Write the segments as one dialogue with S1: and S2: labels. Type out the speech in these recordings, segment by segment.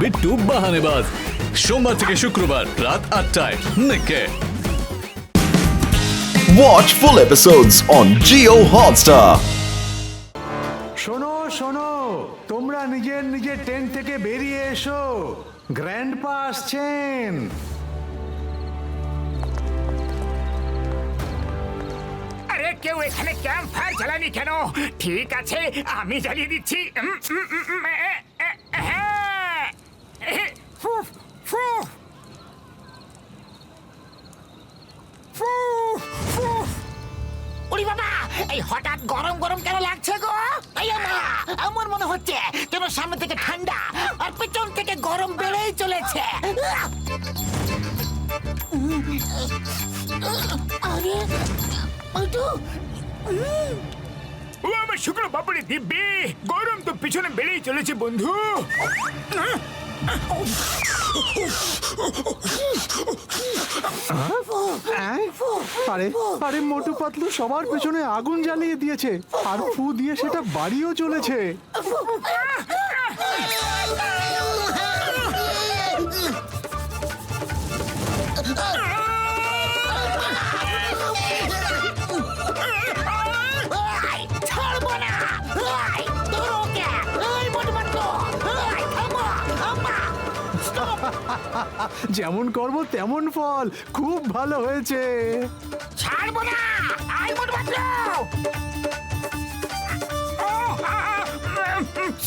S1: বিট্টু বাহানেবাজ সোমবার থেকে শুক্রবার রাত আটটায় নিকে।
S2: Watch full episodes on Geo Hotstar.
S3: শোনো শোনো তোমরা নিজের নিজের টেন্ট থেকে বেরিয়ে এসো। গ্র্যান্ড পা আসছেন।
S4: আরে কেউ এখানে ক্যাম্প ফায়ার জ্বালানি কেন? ঠিক আছে আমি জ্বালিয়ে দিচ্ছি। উম, উম, উম, উম, এ, এ, হ্যাঁ। ওরে বাবা এই হঠাৎ গরম গরম কেন লাগছে গো? এই মা আমার মনে হচ্ছে যেন সামনে থেকে ঠান্ডা আর পেছন থেকে গরম বেড়েই চলেছে। আরে ওইটো ও আমার শুকনো পাপড়ি দিব্যি গরম তো পিছনে বেড়েই চলেছে বন্ধু।
S3: আরে আরে, মোটু পাতলু, সবার পেছনে আগুন জ্বালিয়ে দিয়েছে। আর ফু দিয়ে সেটা বাড়িও চলেছে যেমন করব তেমন ফল। খুব ভালো হয়েছে।
S4: ছাড়বো না!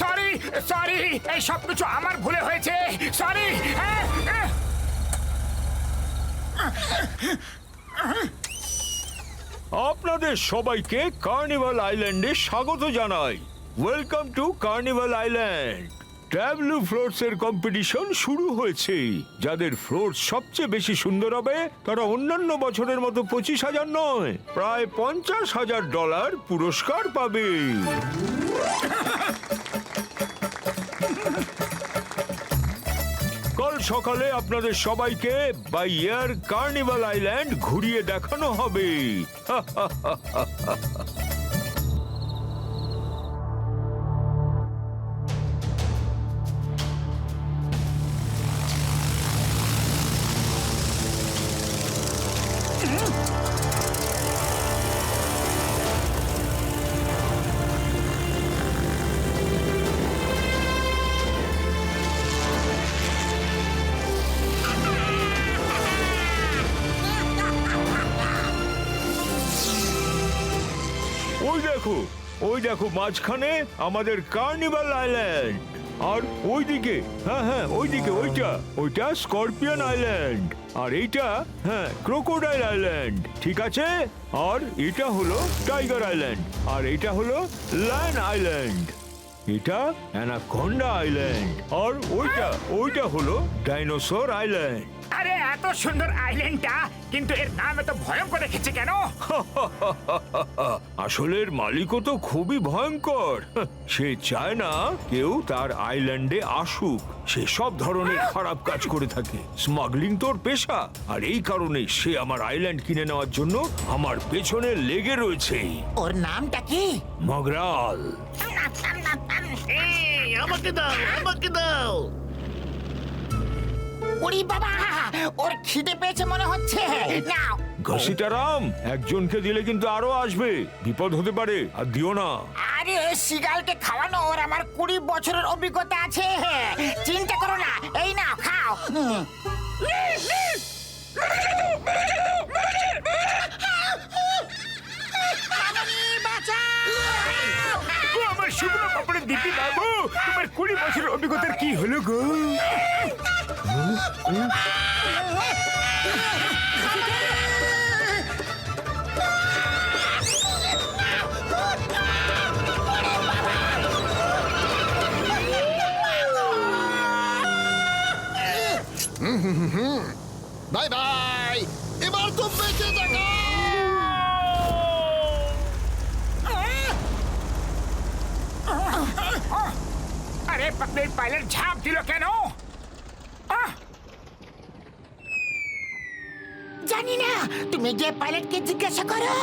S4: সরি সরি এই সব কিছু আমার ভুলে হয়েছে। সরি
S5: আপনাদের সবাইকে কার্নিভাল আইল্যান্ডে স্বাগত জানাই। Welcome to carnival island tableau floats এর কম্পিটিশন শুরু হয়েছে। যাদের ফ্লোট সবচেয়ে বেশি সুন্দর হবে, তারা অন্যান্য বছরের মতো পঁচিশ হাজার নয়, প্রায় পঞ্চাশ হাজার ডলার পুরস্কার পাবে। কাল সকালে আপনাদের সবাইকে বাই এয়ার কার্নিভাল আইল্যান্ড ঘুরিয়ে দেখানো হবে। দেখো মাঝখানে আমাদের কার্নিভাল আইল্যান্ড আর ওইদিকে হ্যাঁ হ্যাঁ ওইদিকে, ওইটা ওইটা স্করপিয়ন আইল্যান্ড আর এইটা হ্যাঁ ক্রোকোডাইল আইল্যান্ড ঠিক আছে? আর এটা হলো টাইগার আইল্যান্ড আর এটা হলো লায়ন আইল্যান্ড এটা অ্যানাকোন্ডা আইল্যান্ড। আর ওইটা ওইটা হলো ডাইনোসর আইল্যান্ড।
S4: আরে এত সুন্দর আইল্যান্ডটা কিন্তু এর নাম এত ভয়ঙ্কর রেখেছে কেন?
S5: আসলের মালিকও তো খুবই ভয়ঙ্কর। সে চায় না কেউ তার আইল্যান্ডে আসুক। সে সব ধরনের খারাপ কাজ করে থাকে। স্মাগলিং তোর পেশা। আর এই কারণে সে আমার আইল্যান্ড কিনে নেওয়ার জন্য আমার পেছনে লেগে রয়েছে।
S4: ওর নামটা কি?
S5: মগরাল।
S4: আমাকে দাও আমাকে দাও। ওরে বাবা ওর খিদে পেয়েছে মনে হচ্ছে। নাও
S5: ঘসিটারাম একজনকে দিলে কিন্তু আরও আসবে। বিপদ হতে পারে আর দিও না।
S4: আরে শিগালকে খাওয়ানো ওর আমার কুড়ি বছরের অভিজ্ঞতা আছে। চিন্তা করো না এই নাও খাও। আমার শুকনো কাপড়ের দিদি বাবু তোমার কুড়ি বছরের অভিজ্ঞতার কি হলো গো?
S6: বাই বাই এবার তো বেঁচে দেখা
S4: আরে পাপড়ির পাইলট ঝাঁপ দিল কেন আহ! জানি না তুমি গিয়ে পাইলটকে জিজ্ঞাসা করো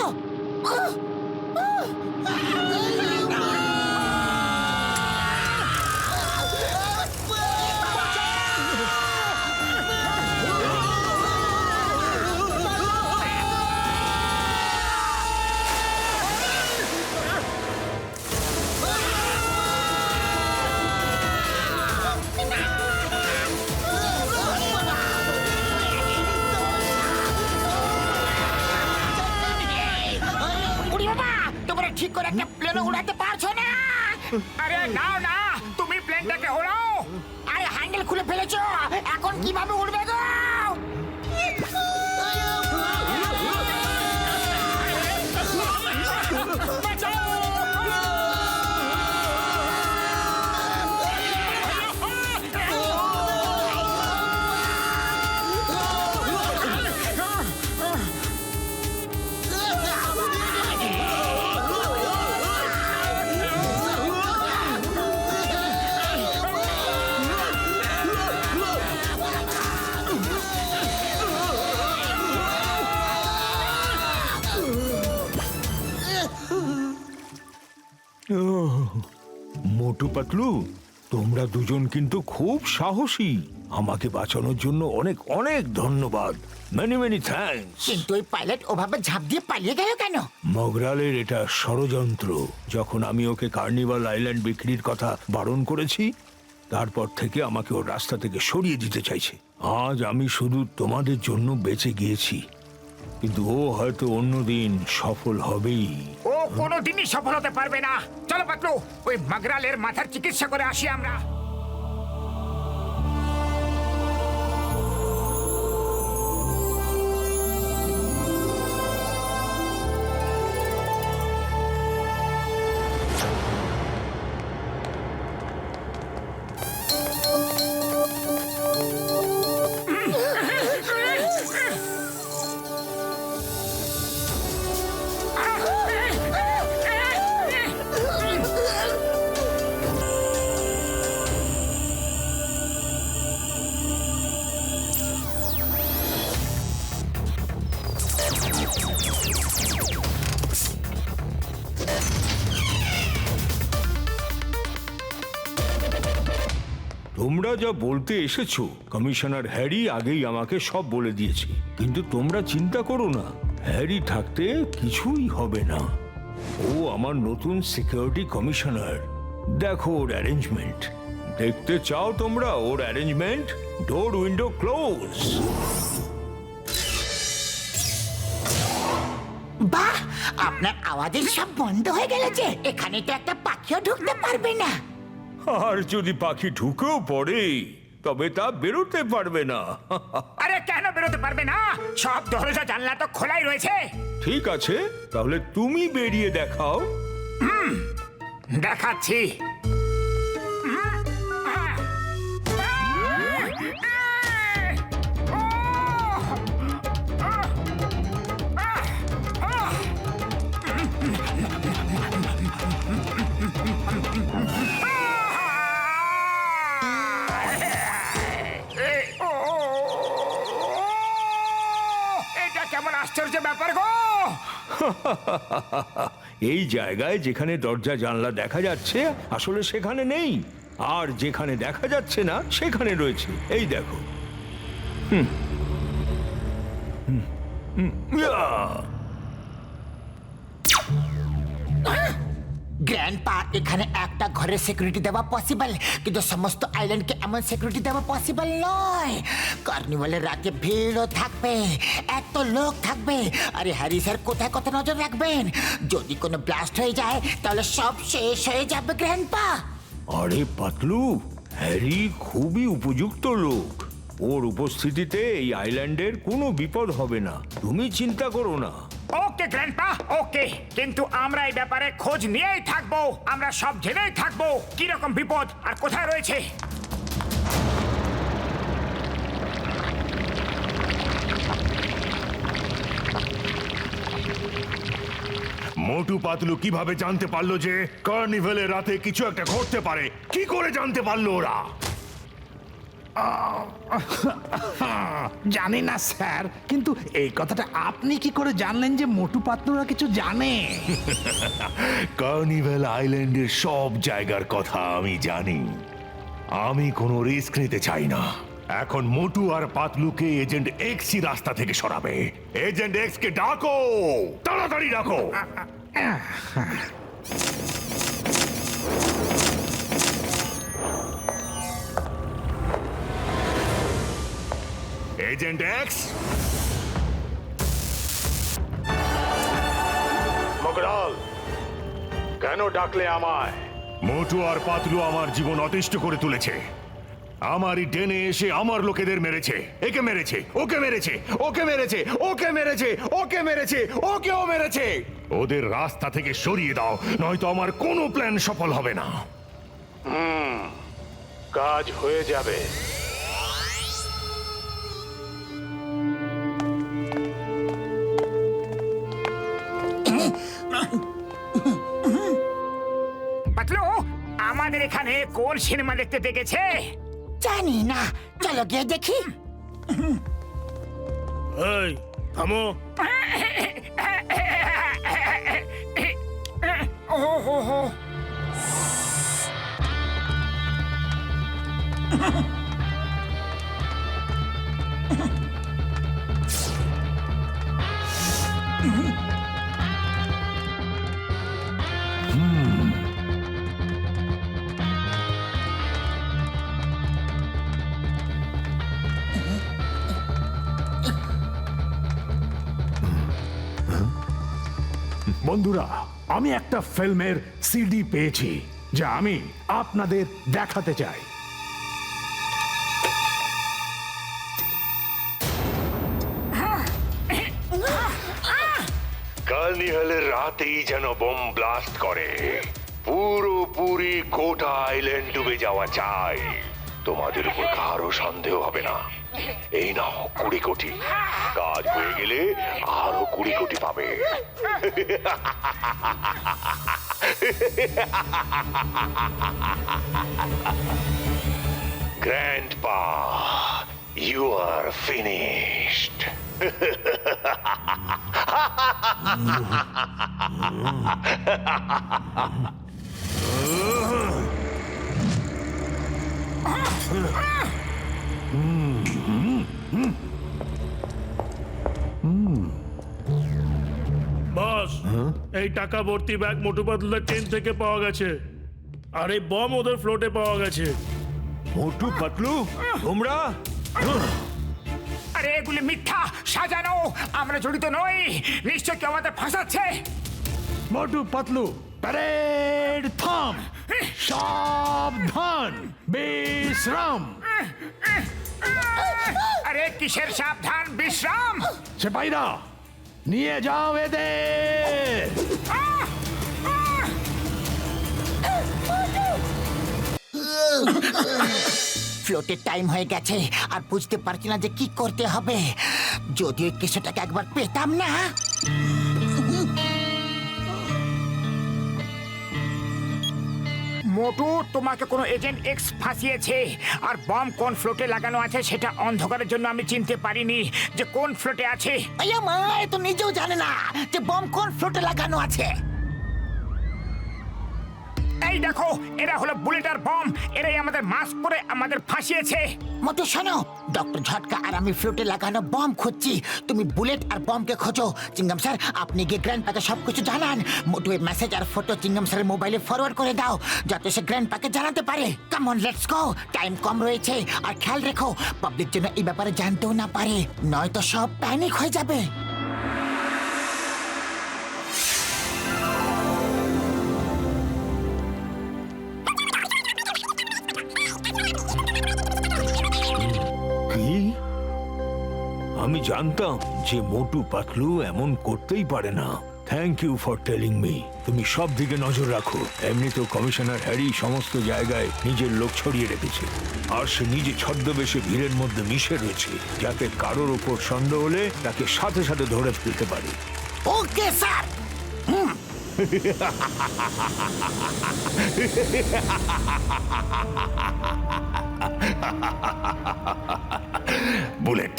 S7: ফেলেছো? এখন কীভাবে উঠবে গো?
S5: মোটু পাতলু তোমরা দুজন কিন্তু খুব সাহসী। আমাকে বাঁচানোর জন্য অনেক অনেক ধন্যবাদ। মেনি মেনি থ্যাঙ্কস
S7: কিন্তু ওই পাইলট ওভাবে ঝাঁপ দিয়ে পালিয়ে গেল কেন?
S5: মগরালের এটা ষড়যন্ত্র যখন আমি ওকে কার্নিভাল আইল্যান্ড বিক্রির কথা বারণ করেছি তারপর থেকে আমাকে ওর রাস্তা থেকে সরিয়ে দিতে চাইছে। আজ আমি শুধু তোমাদের জন্য বেঁচে গিয়েছি। কিন্তু ও হয়তো অন্যদিন সফল হবেই।
S4: ও কোনোদিনই সফল হতে পারবে না। চলো পাতলু, ওই মাগরালের মাথার চিকিৎসা করে আসি আমরা।
S5: বলতে এসেছ? কমিশনার হ্যারি আগেই আমাকে সব বলে দিয়েছে। কিন্তু তোমরা চিন্তা করো না, হ্যারি থাকতে কিছুই হবে না। ও আমার নতুন সিকিউরিটি কমিশনার। দেখো ওর অ্যারেঞ্জমেন্ট। দেখতে চাও তোমরা ওর অ্যারেঞ্জমেন্ট? Door window close.
S7: বাহ, আপনার আওয়াজের সব বন্ধ হয়ে গেল যে এখানে তো একটা পাখিও ঢুকতে পারবে না।
S5: আর যদি পাখি ঢুকেও পড়ে তবে তা বেরোতে পারবে না।
S4: আরে কেন বেরোতে পারবে না? সব দরজা জানলা তো খোলাই রয়েছে।
S5: ঠিক আছে তাহলে তুমি বেরিয়ে দেখাও।
S4: দেখাচ্ছি। আশ্চর্য ব্যাপার গো!
S5: এই জায়গায় যেখানে দরজা জানলা দেখা যাচ্ছে, আসলে সেখানে নেই। আর যেখানে দেখা যাচ্ছে না, সেখানে রয়েছে। এই দেখো। হুম।
S7: গ্র্যান্ড পা এখানে একটা ঘরের সিকিউরিটি দেওয়া পসিবল কিন্তু সমস্ত আইল্যান্ডকে এমন সিকিউরিটি দেওয়া পসিবল নয়। কার্নিভালের রাতে ভিড়ও থাকবে, এত লোক থাকবে। আরে হ্যারি স্যার কোথায় কোথায় নজর রাখবেন? যদি কোনো ব্লাস্ট হয়ে যায়, তাহলে সব শেষ হয়ে যাবে, গ্র্যান্ড পা।
S5: আরে পাতলু, হ্যারি খুবই উপযুক্ত লোক। ওর উপস্থিতিতে এই আইল্যান্ডের কোনো বিপদ হবে না। তুমি চিন্তা করো না।
S4: ওকে গ্র্যান্ডপা ওকে কিন্তু আমরা এই ব্যাপারে খোঁজ নিয়েই থাকব। আমরা সব জেনেই থাকব কি রকম বিপদ আর কোথায় রয়েছে।
S8: মোটু পাতলু কীভাবে জানতে পারল যে কার্নিভেলের রাতে কিছু একটা ঘটতে পারে? কি করে জানতে পারল ওরা?
S3: জানি না স্যার কিন্তু এই কথাটা আপনি কি করে জানলেন যে মোটু পাতলুরা কিছু জানে?
S8: কার্নিভেল আইল্যান্ডের সব জায়গার কথা আমি জানি। আমি কোনো রিস্ক নিতে চাই না। এখন মোটু আর পাতলুকে এজেন্ট এক্সই রাস্তা থেকে সরাবে। এজেন্ট এক্স কে ডাকো! তাড়াতাড়ি ডাকো! এজেন্ট এক্স মগরাল কেন ডাকলে আমায়? মোটু আর পাতলু আমার জীবন অতিষ্ঠ করে তুলেছে। আমারই ডেনে এসে আমার লোকেদের মেরেছে। একে মেরেছে ওকে মেরেছে ওকে মেরেছে ওকে মেরেছে ওকে মেরেছে ওকেও মেরেছে। ওদের রাস্তা থেকে সরিয়ে দাও নয়তো আমার কোনো প্ল্যান সফল হবে না। হুম কাজ হয়ে যাবে।
S4: এখানে কোন সিনেমা দেখতে দেখেছে
S7: জানি না। চলো গিয়ে দেখি।
S5: এই থামো।
S4: ও হো হো
S3: বন্ধুরা, আমি একটা ফিল্মের সিডি পেয়েছি, যা আমি আপনাদের দেখাতে চাই।
S8: কার্নিভালের রাতেই যেন বোম ব্লাস্ট করে। পুরোপুরি গোটা আইল্যান্ড ডুবে যাওয়া চাই। তোমাদের উপর কারও সন্দেহ হবে না। এই নাও কুড়ি কোটি। কাজ হয়ে গেলে আরও কুড়ি কোটি পাবে। গ্র্যান্ড পা ইউ আর ফিনিশড
S9: বস এই টাকা ভর্তি ব্যাগ মোটু পাতলুদের ট্রেন থেকে পাওয়া গেছে। আর এই বম ওদের ফ্লোটে পাওয়া গেছে।
S5: মোটু পাতলু তোমরা?
S4: আরে এগুলি মিথ্যা সাজানো। আমরা জড়িত নই। নিশ্চয় কেউ আমাদের ফাঁসাচ্ছে।
S3: মোটু পাতলু প্যারেড থাম সাবধান বিশ্রাম
S4: আরে কিসের সাবধান? বিশ্রাম!
S3: সেপাইরা নিয়ে যাও এদের।
S7: ফ্লোটের টাইম হয়ে গেছে আর বুঝতে পারছি না যে কি করতে হবে। যদি ওই কেশোটাকে একবার পেতাম না।
S4: মোটু তোমাকে কোনো এজেন্ট এক্স ফাঁসিয়েছে। আর বম কোন ফ্লোটে লাগানো আছে সেটা অন্ধকারের জন্য আমি চিনতে পারিনি যে কোন ফ্লোটে আছে।
S7: ভাইয়া মা এ তো নিজেও জানে না যে বম কোন ফ্লোটে লাগানো আছে।
S4: এই দেখো, এরা হলো বুলেট আর বম এরাই আমাদের মাস্ক পরে আমাদের ফাঁসিয়েছে।
S7: মতো, শোনো ডক্টর ঝটকা আর আমি ফ্লোটে লাগানো বম খুঁজছি। তুমি বুলেট আর বমকে খোঁজো। চিঙ্গাম স্যার আপনি গিয়ে গ্র্যান্ড প্যাকে সবকিছু জানান। মোটু এই মেসেজ আর ফটো চিঙ্গাম স্যারের মোবাইলে ফরওয়ার্ড করে দাও, যাতে সে গ্র্যান্ড প্যাকে জানাতে পারে। Come on let's go time কম রয়েছে। আর খেয়াল রেখো পাবলিক যেন এই ব্যাপারে জানতেও না পারে, নয়তো সব প্যানিক হয়ে যাবে।
S5: আমি জানতাম যে মোটু পাতলু এমন করতেই পারে না। Thank you for telling me তুমি সব দিকে নজর রাখো। এমনিতেও কমিশনার হ্যারি সমস্ত জায়গায় নিজের লোক ছড়িয়ে রেখেছে। আর সে নিজে ছদ্মবেশে ভিড়ের মধ্যে মিশে রয়েছে যাতে কারোর ওপর সন্দেহ হলে তাকে সাথে সাথে ধরে ফেলতে পারে।
S7: Okay sir
S8: bullet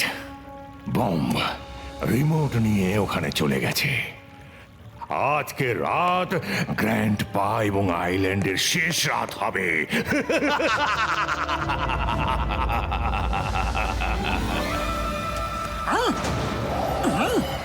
S8: bomb. Remote নিয়ে ওখানে চলে গেছে। আজকে রাত গ্র্যান্ড পা এবং আইল্যান্ডের শেষ রাত হবে।
S4: হ্যাঁ Huh?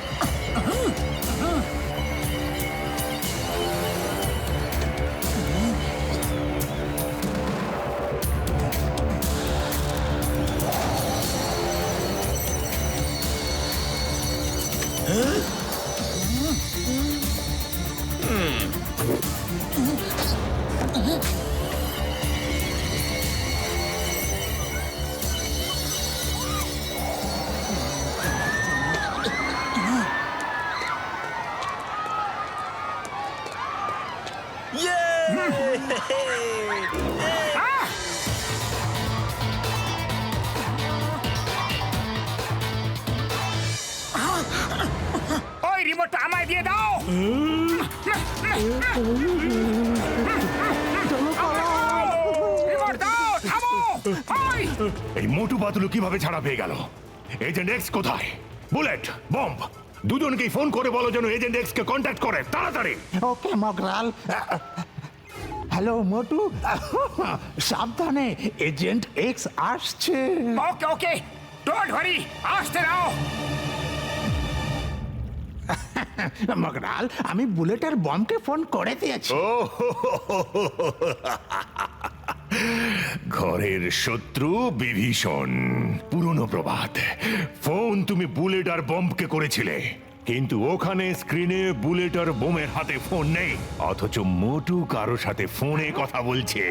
S8: এই মোটু পাতলু কীভাবে ছাড়া পেয়ে গেল? এজেন্ট এক্স কোথায়? বুলেট বম্ব দুজনকেই ফোন করে বলো যেন এজেন্ট এক্স কে কন্ট্যাক্ট করে তাড়াতাড়ি।
S3: ওকে মগরাল। হ্যালো মোটু। সাবধানে এজেন্ট এক্স আসছে।
S4: ওকে ওকে ডোন্ট ওয়ারি আসতে দাও।
S3: মগরাল, আমি বুলেটের বমকে ফোন করে দিয়েছি।
S8: ঘরের শত্রু বিভীষণ, পুরনো প্রভাত ফোন তুমি বুলেট আর বম্বকে করেছিলে। কিন্তু ওখানে স্ক্রিনে বুলেট আর বোমের হাতে ফোন নেই। অথচ মোটু কারও সাথে ফোনে কথা বলছে।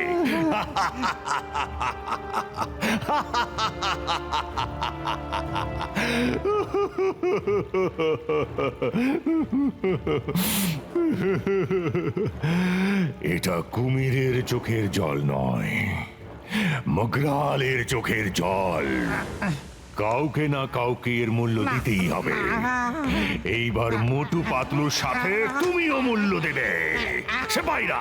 S8: এটা কুমিরের চোখের জল নয়, মগরালের চোখের জল। কাউকে না কাউকে এর মূল্য দিতেই হবে। এইবার মোটু পাতলুর সাথে তুমিও মূল্য দেবে। সে বাইরা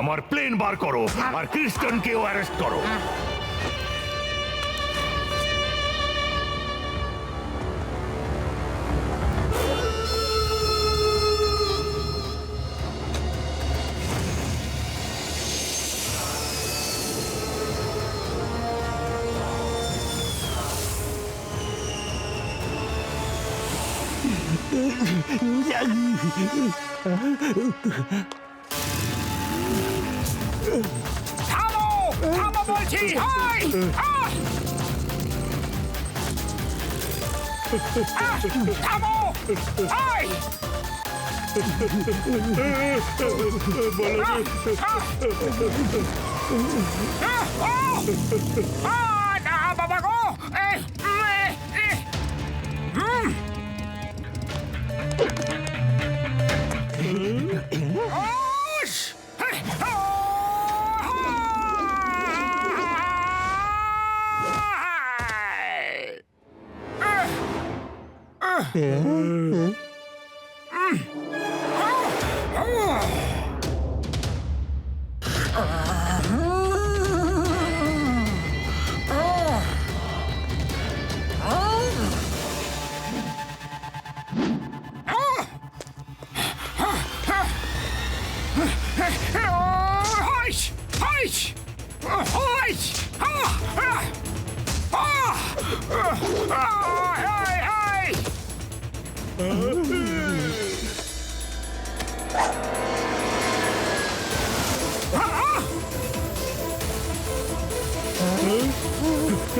S8: আমার প্লেন বার করো আর ক্রিস্টানকেও অ্যারেস্ট করো।
S4: থামো থামো বলছি হাই আহ! আহ, থামো হাই না বাবা 嗯。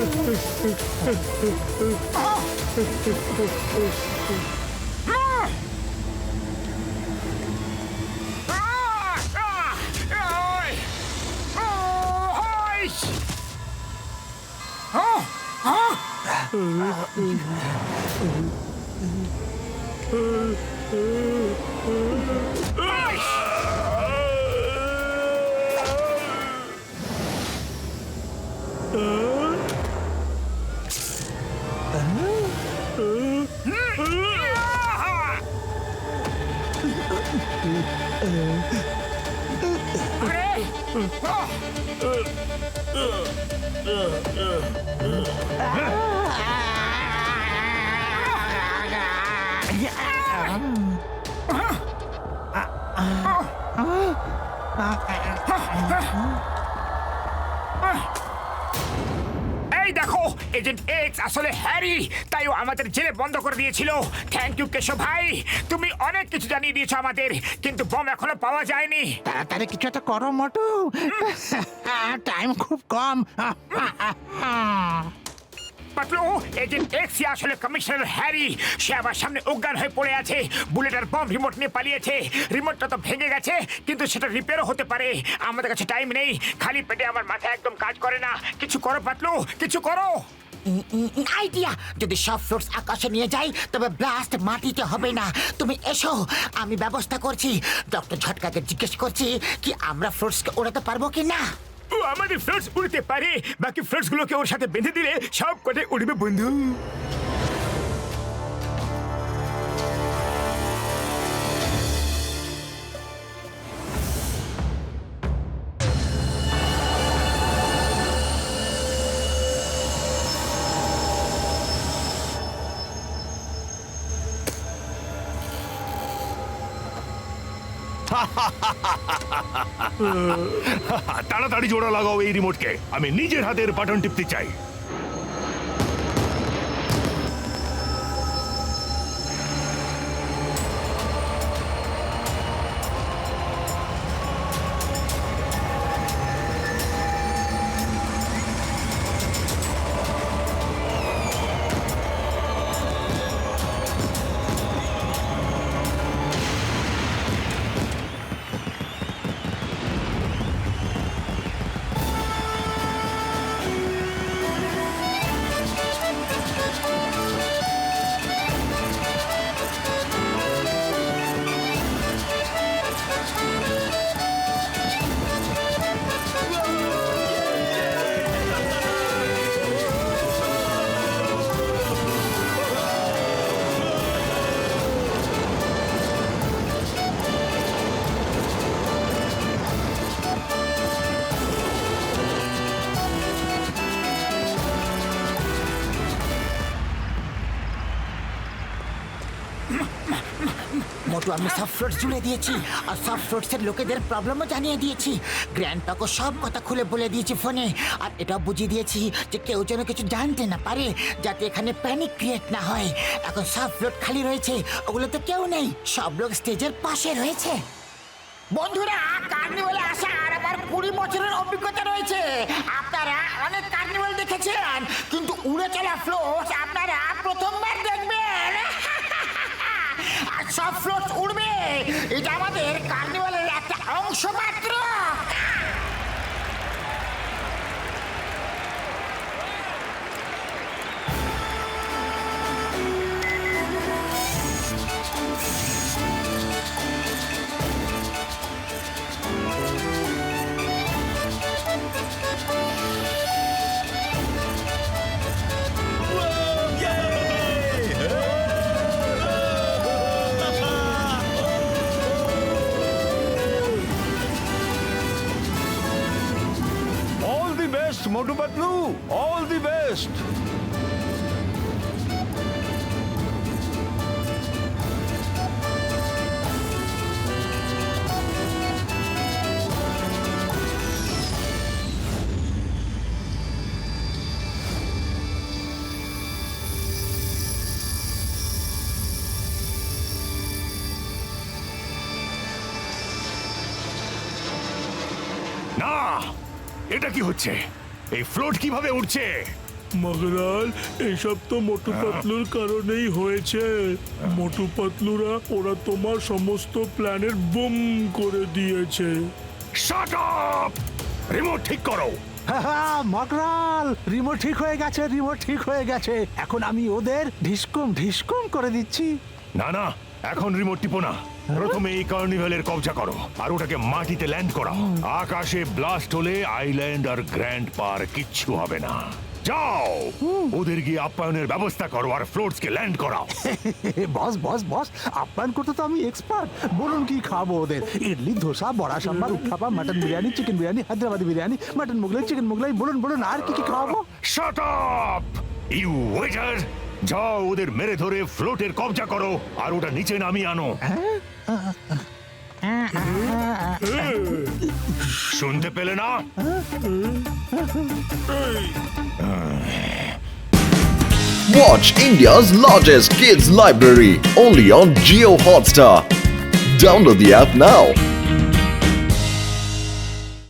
S4: Oh! Ej, dachu! Agent X আসলে হ্যারি তাই ও আমাদের জেলে বন্ধ করে দিয়েছিল। থ্যাংক ইউ কেশব ভাই। তুমি অনেক কিছু জানিয়ে দিয়েছ আমাদের কিন্তু বম এখনও পাওয়া যায়নি।
S3: তাড়াতাড়ি কিছু একটা করো মোটু। টাইম খুব কম।
S4: পাতলু এজেন্ট এক্স আসলে কমিশনার হ্যারি। সে আবার সামনে অজ্ঞান হয়ে পড়ে আছে। বুলেটের বম রিমোট নিয়ে পালিয়েছে। রিমোটটা তো ভেঙে গেছে, কিন্তু সেটা রিপেয়ারও হতে পারে। আমাদের কাছে টাইম নেই। খালি পেটে আমার মাথা একদম কাজ করে না। কিছু করো, পাতলু। কিছু করো।
S7: আইডিয়া যদি সব ফ্রুটস আকাশে নিয়ে যাই, তবে ব্লাস্ট মাটিতে হবে না। তুমি এসো। আমি ব্যবস্থা করছি। ডক্টর ঝটকাকে জিজ্ঞেস করছি, কি আমরা ফ্রুটসকে ওড়াতে পারব কি না?
S4: ও আমাদের ফ্রেন্ডস উড়তে পারে। বাকি ফ্রেন্ডস গুলোকে ওর সাথে বেঁধে দিলে সব কটে উঠবে বন্ধু।
S8: তাড়াতাড়ি জোড়া লাগাও এই রিমোটকে আমি নিজের হাতের বাটন টিপতে চাই।
S7: মোটু আমি ফ্লোট জুড়ে দিয়েছি। আর ফ্লোটসের লোকেদের প্রবলেমও জানিয়ে দিয়েছি। গ্র্যান্ড পাকে সব কথা খুলে বলে দিয়েছি ফোনে আর এটাও বুঝিয়ে দিয়েছি যে কেউ যেন কিছু জানতে না পারে, যাতে এখানে প্যানিক ক্রিয়েট না হয়। এখন ফ্লোট খালি রয়েছে, ওগুলোতে কেউ নেই, সব লোক স্টেজের পাশে রয়েছে। বন্ধুরা কার্নিভালে আর আমার কুড়ি বছরের অভিজ্ঞতা রয়েছে। আপনারা অনেক কার্নিভাল দেখেছেন, কিন্তু উড়ে চলা ফ্লোট আপনারা প্রথমবার দেখবেন। আর সব ফ্লোট উড়বে। এটা আমাদের কার্নিভালের একটা অংশ মাত্র
S5: the best Motu Patlu all the best
S8: না এটা কি হচ্ছে এই ফ্লোট কীভাবে উঠছে
S9: মগরাল এসব তো মোটু পাতলুর কারণেই হয়েছে। মোটু পাতলুরা ওরা তোমার সমস্ত প্ল্যানের বুম করে দিয়েছে।
S8: শাট আপ রিমোট ঠিক করো।
S3: মকরাল রিমোট ঠিক হয়ে গেছে রিমোট ঠিক হয়ে গেছে। এখন আমি ওদের ঢিসকুম ঢিসকুম করে দিচ্ছি।
S8: না না এখন রিমোট টিপো না। প্রথমে এই কার্নিভেলের কবজা করো আর ওটাকে মাটিতে ল্যান্ড করাও। আকাশে ব্লাস্ট হলে আইল্যান্ড আর গ্র্যান্ড পার কিচ্ছু হবে না। যাও! ওদের গিয়ে আপ্যায়নের ব্যবস্থা করো আর ফ্লোটসকে ল্যান্ড করাও।
S3: বস বস বস আপ্যায়ন করতে তো আমি এক্সপার্ট বলুন কি খাব ওদের? Idli dosa vada sambar uttapam mutton biryani chicken biryani Hyderabadi biryani mutton Mughlai chicken Mughlai বলুন বলুন আর কি কি খাওয়াবো
S8: শাট আপ ইউ ওয়েটার যাও ওদের মেরে ধরে ফ্লোটের কবজা করো আর ওটা নিচে নামিয়ে আনো শুনতে পেলে না
S2: Watch India's largest kids library only on Geo Hotstar. Download the app now.